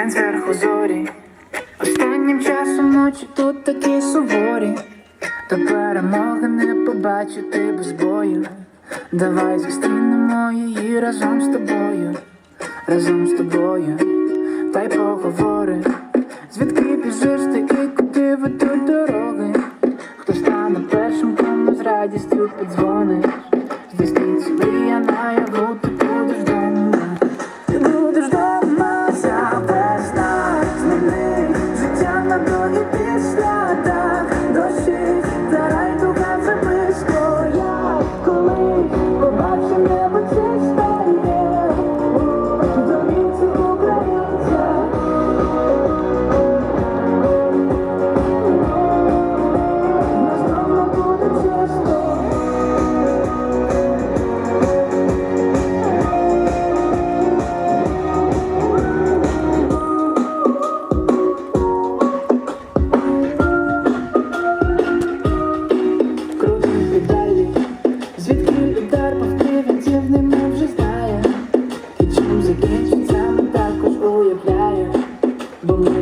день зверху зорі. Останнім часом ночі тут такі суворі. До перемоги не побачити без бою. Давай зустрінемо її разом з тобою, разом з тобою, та й поговори. Звідки біжиш ти і куди ведуть дороги? Хто стане першим, кому з радістю подзвониш? Здійсниться мрія наяву, the best Believe